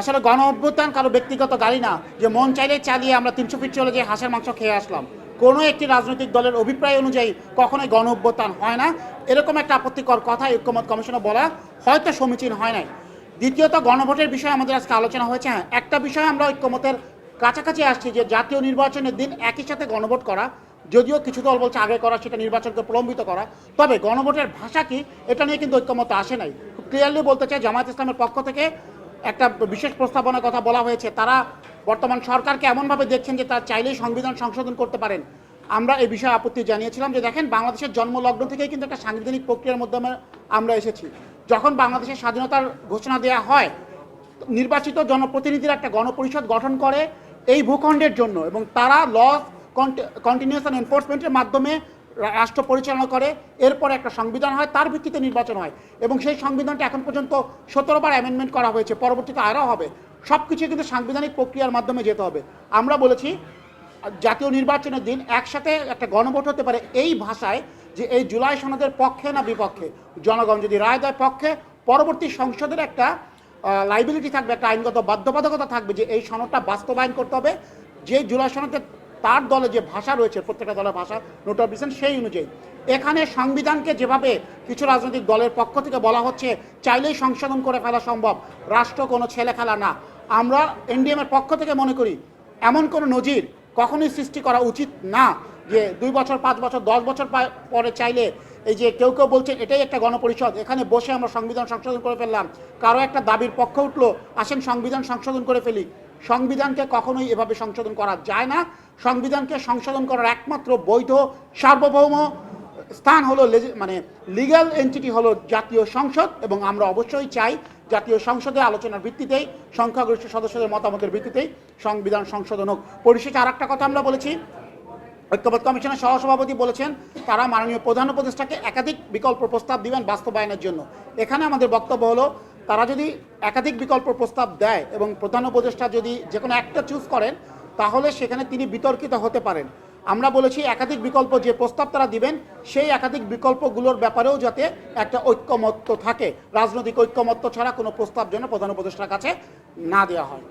আসলে গণ অভ্যুত্থান কারও ব্যক্তিগত গাড়ি না। যে মন চাইলে চালিয়ে আমরা তিনশো ফিট চলে যে হাঁসের মাংস খেয়ে আসলাম। কোনো একটি রাজনৈতিক দলের অভিপ্রায় অনুযায়ী কখনোই গণ অভ্যুত্থান হয় না। এরকম একটা আপত্তিকর কথা ঐক্যমত কমিশনে বলা হয়তো সমীচীন হয় নাই। দ্বিতীয়ত, গণভোটের বিষয়ে আমাদের আজকে আলোচনা হয়েছে। হ্যাঁ একটা বিষয় আমরা ঐক্যমতের কাছাকাছি আসছি যে জাতীয় নির্বাচনের দিন একই সাথে গণভোট করা, যদিও কিছু দল বলছে আগে করা, সেটা নির্বাচনকে প্রলম্বিত করা। তবে গণভোটের ভাষা কি, এটা নিয়ে কিন্তু ঐক্যমত আসে নাই। ক্লিয়ারলি বলতে চাই জামায়াত ইসলামের পক্ষ থেকে একটা বিশেষ প্রস্তাবনার কথা বলা হয়েছে। তারা বর্তমান সরকারকে এমনভাবে দেখছেন যে তারা চাইলেই সংবিধান সংশোধন করতে পারেন। আমরা এই বিষয়ে আপত্তি জানিয়েছিলাম যে দেখেন, বাংলাদেশের জন্মলগ্ন থেকেই কিন্তু একটা সাংবিধানিক প্রক্রিয়ার মাধ্যমে আমরা এসেছি। যখন বাংলাদেশের স্বাধীনতার ঘোষণা দেওয়া হয়, নির্বাচিত জনপ্রতিনিধিরা একটা গণপরিষদ গঠন করে এই ভূখণ্ডের জন্য এবং তারা ল অ্যান্ড এনফোর্সমেন্টের মাধ্যমে রাষ্ট্র পরিচালনা করে, এরপরে একটা সংবিধান হয়, তার ভিত্তিতে নির্বাচন হয়। এবং সেই সংবিধানটা এখন পর্যন্ত সতেরো বার অ্যামেন্ডমেন্ট করা হয়েছে, পরবর্তীতে আরও হবে। সব কিছু কিন্তু সাংবিধানিক প্রক্রিয়ার মাধ্যমে যেতে হবে। আমরা বলেছি, জাতীয় নির্বাচনের দিন একসাথে একটা গণভোট হতে পারে এই ভাষায় যে এই জুলাই সনদের পক্ষে না বিপক্ষে। জনগণ যদি রায় দেয় পক্ষে, পরবর্তী সংসদের একটা লাইবিলিটি থাকবে, একটা আইনগত বাধ্যবাধকতা থাকবে যে এই সনদটা বাস্তবায়ন করতে হবে। যে জুলাই সনদে তার দলে যে ভাষা রয়েছে, প্রত্যেকটা দলের ভাষা নোট অফ সেই অনুযায়ী। এখানে সংবিধানকে যেভাবে কিছু রাজনৈতিক দলের পক্ষ থেকে বলা হচ্ছে, চাইলেই সংশোধন করে ফেলা সম্ভব। রাষ্ট্র কোনো ছেলে খেলা না। আমরা এনডিএম এর পক্ষ থেকে মনে করি, এমন কোনো নজির কখনোই সৃষ্টি করা উচিত না যে দুই বছর, পাঁচ বছর, দশ বছর পরে চাইলে এই যে কেউ কেউ বলছেন এটাই একটা গণপরিষদ। এখানে বসে আমরা সংবিধান সংশোধন করে ফেললাম। কারও একটা দাবির পক্ষ উঠল, আসেন সংবিধান সংশোধন করে ফেলি। সংবিধানকে কখনোই এভাবে সংশোধন করা যায় না। সংবিধানকে সংশোধন করার একমাত্র বৈধ সার্বভৌম স্থান হলো মানে লিগ্যাল এন্টিটি হলো জাতীয় সংসদ এবং আমরা অবশ্যই চাই জাতীয় সংসদে আলোচনার ভিত্তিতেই সংখ্যাগরিষ্ঠ সদস্যদের মতামতের ভিত্তিতেই সংবিধান সংশোধন হোক। পরিশেষে আর একটা কথা আমরা বলেছি। ঐক্যবদ্ধ কমিশনের সহসভাপতি বলেছেন, তারা মাননীয় প্রধান উপদেষ্টাকে একাধিক বিকল্প প্রস্তাব দিবেন বাস্তবায়নের জন্য। এখানে আমাদের বক্তব্য হলো তারা যদি একাধিক বিকল্প প্রস্তাব দেয় এবং প্রধান উপদেষ্টা যদি যে কোনো একটা চুজ করেন, তাহলে সেখানে তিনি বিতর্কিত হতে পারেন। আমরা বলেছি একাধিক বিকল্প যে প্রস্তাব তারা দিবেন, সেই একাধিক বিকল্পগুলোর ব্যাপারেও যাতে একটা ঐক্যমত্য থাকে। রাজনৈতিক ঐক্যমত্য ছাড়া কোনো প্রস্তাব যেন প্রধান উপদেষ্টার কাছে না দেওয়া হয়।